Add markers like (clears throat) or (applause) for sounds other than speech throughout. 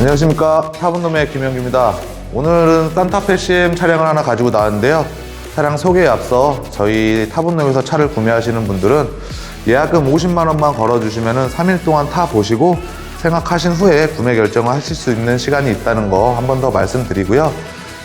안녕하십니까. 타분놈의 김영규입니다. 오늘은 산타페 CM 차량을 하나 가지고 나왔는데요. 차량 소개에 앞서 저희 타분놈에서 차를 구매하시는 분들은 예약금 50만 원만 걸어주시면 3일 동안 타 보시고 생각하신 후에 구매 결정을 하실 수 있는 시간이 있다는 거 한 번 더 말씀드리고요.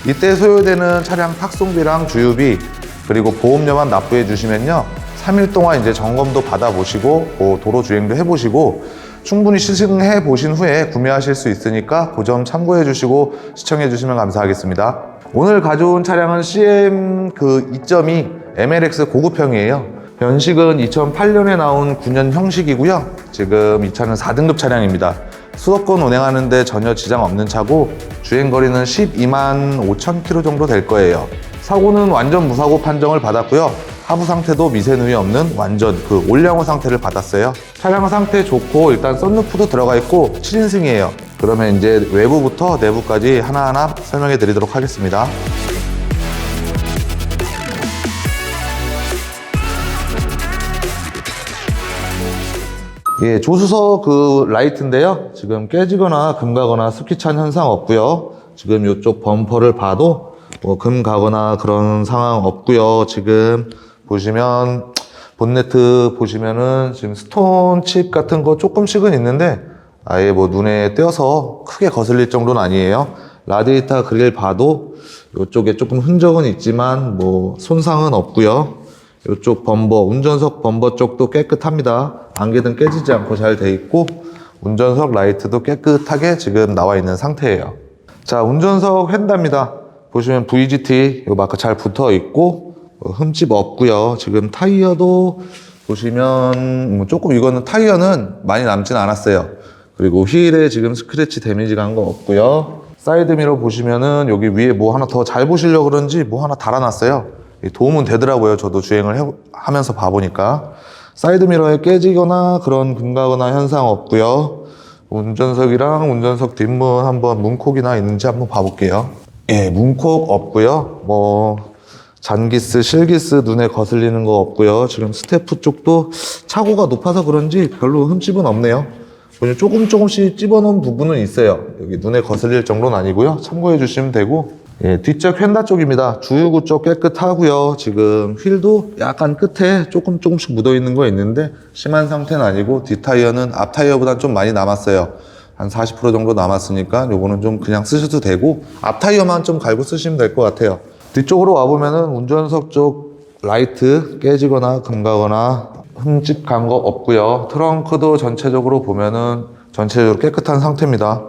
이때 소요되는 차량 탁송비랑 주유비 그리고 보험료만 납부해 주시면요. 3일 동안 이제 점검도 받아보시고 뭐 도로 주행도 해보시고 충분히 시승해 보신 후에 구매하실 수 있으니까 그 점 참고해 주시고 시청해 주시면 감사하겠습니다. 오늘 가져온 차량은 CM 그 2.2 MLX 고급형이에요. 연식은 2008년에 나온 9년 형식이고요. 지금 이 차는 4등급 차량입니다. 수도권 운행하는데 전혀 지장 없는 차고 주행 거리는 12만 5천 킬로 정도 될 거예요. 사고는 완전 무사고 판정을 받았고요. 하부 상태도 미세 누이 없는 완전 그 올량호 상태를 받았어요. 차량 상태 좋고 일단 썬루프도 들어가 있고 7인승이에요. 그러면 이제 외부부터 내부까지 하나하나 설명해 드리도록 하겠습니다. 예, 조수석 그 라이트인데요. 지금 깨지거나 금 가거나 습기 찬 현상 없고요. 지금 이쪽 범퍼를 봐도 뭐 금 가거나 그런 상황 없고요. 지금 보시면 본네트 보시면은 지금 스톤 칩 같은 거 조금씩은 있는데 아예 뭐 눈에 띄어서 크게 거슬릴 정도는 아니에요. 라디에이터 그릴 봐도 이쪽에 조금 흔적은 있지만 뭐 손상은 없고요. 이쪽 범버, 운전석 범버 쪽도 깨끗합니다. 안개등 깨지지 않고 잘 돼 있고 운전석 라이트도 깨끗하게 지금 나와 있는 상태예요. 자, 운전석 휀다입니다. 보시면 VGT 이 마크 잘 붙어 있고 어, 흠집 없고요. 지금 타이어도 보시면 뭐 조금 이거는 타이어는 많이 남진 않았어요. 그리고 휠에 지금 스크래치 데미지 간 거 없고요. 사이드 미러 보시면은 여기 위에 뭐 하나 더 잘 보시려고 그런지 뭐 하나 달아놨어요. 이 도움은 되더라고요. 저도 주행을 해- 하면서 봐보니까. 사이드 미러에 깨지거나 그런 금가거나 현상 없고요. 운전석이랑 운전석 뒷문 한번 문콕이나 있는지 한번 봐볼게요. 예, 문콕 없고요. 뭐 잔기스, 실기스 눈에 거슬리는 거 없고요. 지금 스태프 쪽도 차고가 높아서 그런지 별로 흠집은 없네요. 조금 조금씩 집어놓은 부분은 있어요. 여기 눈에 거슬릴 정도는 아니고요. 참고해 주시면 되고. 예, 뒷쪽 휀다 쪽입니다. 주유구 쪽 깨끗하고요. 지금 휠도 약간 끝에 조금 조금씩 묻어 있는 거 있는데 심한 상태는 아니고 뒷 타이어는 앞 타이어보다 좀 많이 남았어요. 한 40% 정도 남았으니까 요거는 좀 그냥 쓰셔도 되고 앞 타이어만 좀 갈고 쓰시면 될 것 같아요. 뒤쪽으로 와보면은 운전석 쪽 라이트 깨지거나 금가거나 흠집 간 거 없고요. 트렁크도 전체적으로 보면은 전체적으로 깨끗한 상태입니다.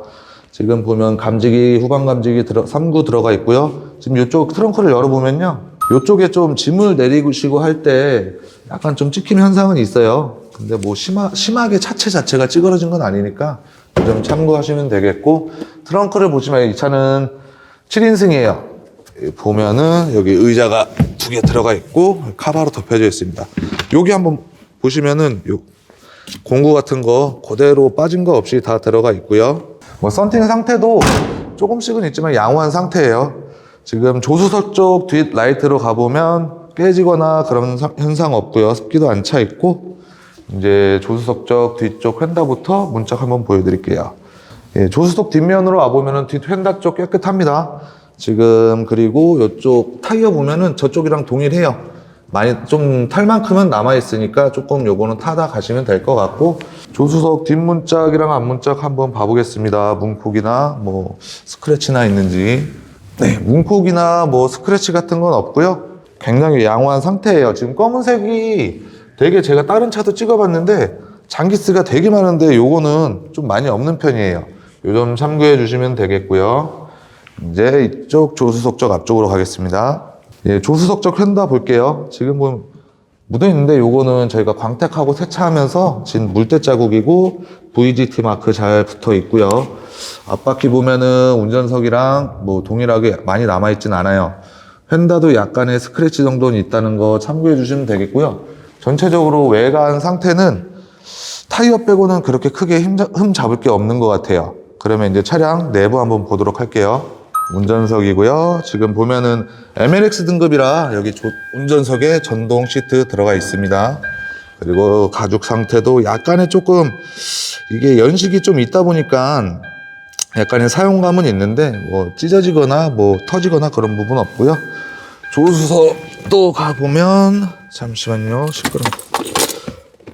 지금 보면 감지기, 후방 감지기 들어, 3구 들어가 있고요. 지금 이쪽 트렁크를 열어보면요. 이쪽에 좀 짐을 내리시고 할 때 약간 좀 찍힘 현상은 있어요. 근데 뭐 심하, 심하게 차체 자체가 찌그러진 건 아니니까 좀 참고하시면 되겠고 트렁크를 보시면 이 차는 7인승이에요. 보면은 여기 의자가 두 개 들어가 있고 카바로 덮여져 있습니다. 여기 한번 보시면은 요 공구 같은 거 그대로 빠진 거 없이 다 들어가 있고요. 뭐 썬팅 상태도 조금씩은 있지만 양호한 상태예요. 지금 조수석 쪽 뒷 라이트로 가보면 깨지거나 그런 사- 현상 없고요. 습기도 안 차 있고 이제 조수석 쪽 뒤쪽 휀다부터 문짝 한번 보여드릴게요. 예, 조수석 뒷면으로 와보면은 뒷 휀다 쪽 깨끗합니다. 지금 그리고 이쪽 타이어 보면은 저쪽이랑 동일해요. 많이 좀 탈만큼은 남아있으니까 조금 요거는 타다 가시면 될 것 같고 조수석 뒷문짝이랑 앞문짝 한번 봐보겠습니다. 문콕이나 뭐 스크래치나 있는지 네, 문콕이나 뭐 스크래치 같은 건 없고요. 굉장히 양호한 상태예요. 지금 검은색이 되게 제가 다른 차도 찍어봤는데 장기스가 되게 많은데 요거는 좀 많이 없는 편이에요. 요 점 참고해 주시면 되겠고요. 이제 이쪽 조수석 쪽 앞쪽으로 가겠습니다. 예, 조수석 쪽 휀다 볼게요. 지금 보면 묻어 있는데 요거는 저희가 광택하고 세차하면서 진 물때 자국이고 VGT 마크 잘 붙어 있고요. 앞바퀴 보면은 운전석이랑 뭐 동일하게 많이 남아 있진 않아요. 휀다도 약간의 스크래치 정도는 있다는 거 참고해 주시면 되겠고요. 전체적으로 외관 상태는 타이어 빼고는 그렇게 크게 흠 잡을 게 없는 것 같아요. 그러면 이제 차량 내부 한번 보도록 할게요. 운전석이고요. 지금 보면은 MLX 등급이라 여기 조- 운전석에 전동 시트 들어가 있습니다. 그리고 가죽 상태도 약간의 조금 이게 연식이 좀 있다 보니까 약간의 사용감은 있는데 뭐 찢어지거나 뭐 터지거나 그런 부분 없고요. 조수석도 가보면 잠시만요 시끄러.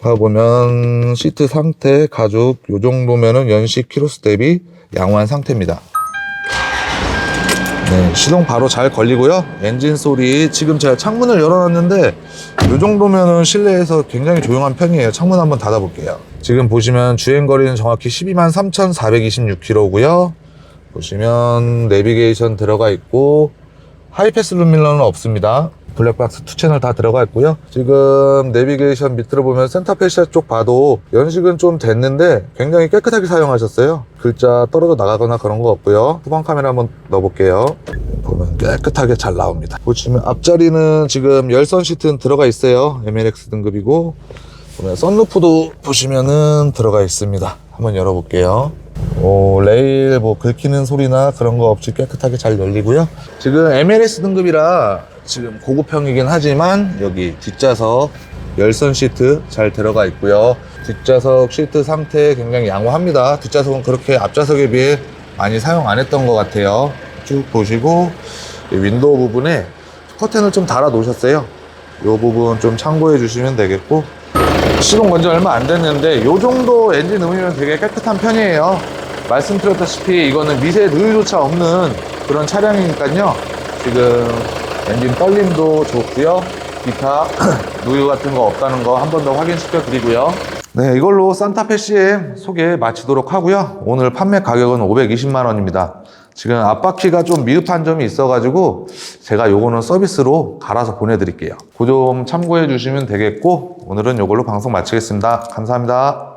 가보면 시트 상태 가죽 요 정도면은 연식 키로수 대비 양호한 상태입니다. 네, 시동 바로 잘 걸리고요. 엔진 소리 지금 제가 창문을 열어놨는데 이 정도면은 실내에서 굉장히 조용한 편이에요. 창문 한번 닫아볼게요. 지금 보시면 주행 거리는 정확히 12만 3,426km고요. 보시면 내비게이션 들어가 있고 하이패스 룸밀러는 없습니다. 블랙박스 투 채널 다 들어가 있고요. 지금 내비게이션 밑으로 보면 센터페시아 쪽 봐도 연식은 좀 됐는데 굉장히 깨끗하게 사용하셨어요. 글자 떨어져 나가거나 그런 거 없고요. 후방 카메라 한번 넣어볼게요. 보면 깨끗하게 잘 나옵니다. 보시면 앞자리는 지금 열선 시트는 들어가 있어요. MLX 등급이고 보면 썬루프도 보시면은 들어가 있습니다. 한번 열어볼게요. 오, 레일 뭐 긁히는 소리나 그런 거 없이 깨끗하게 잘 열리고요. 지금 MLS 등급이라 지금 고급형이긴 하지만 여기 뒷좌석 열선 시트 잘 들어가 있고요. 뒷좌석 시트 상태 굉장히 양호합니다. 뒷좌석은 그렇게 앞좌석에 비해 많이 사용 안 했던 것 같아요. 쭉 보시고 이 윈도우 부분에 커튼을 좀 달아 놓으셨어요. 이 부분 좀 참고해 주시면 되겠고 시동 건지 얼마 안 됐는데 이 정도 엔진 음이면 되게 깨끗한 편이에요. 말씀드렸다시피 이거는 미세 누유조차 없는 그런 차량이니까요. 지금 엔진 떨림도 좋고요. 기타 (clears throat) 누유 같은 거 없다는 거 한 번 더 확인시켜 드리고요. 네, 이걸로 산타페 CM 소개 마치도록 하고요. 오늘 판매 가격은 520만 원입니다. 지금 앞바퀴가 좀 미흡한 점이 있어가지고 제가 요거는 서비스로 갈아서 보내드릴게요. 그 점 참고해 주시면 되겠고 오늘은 요걸로 방송 마치겠습니다. 감사합니다.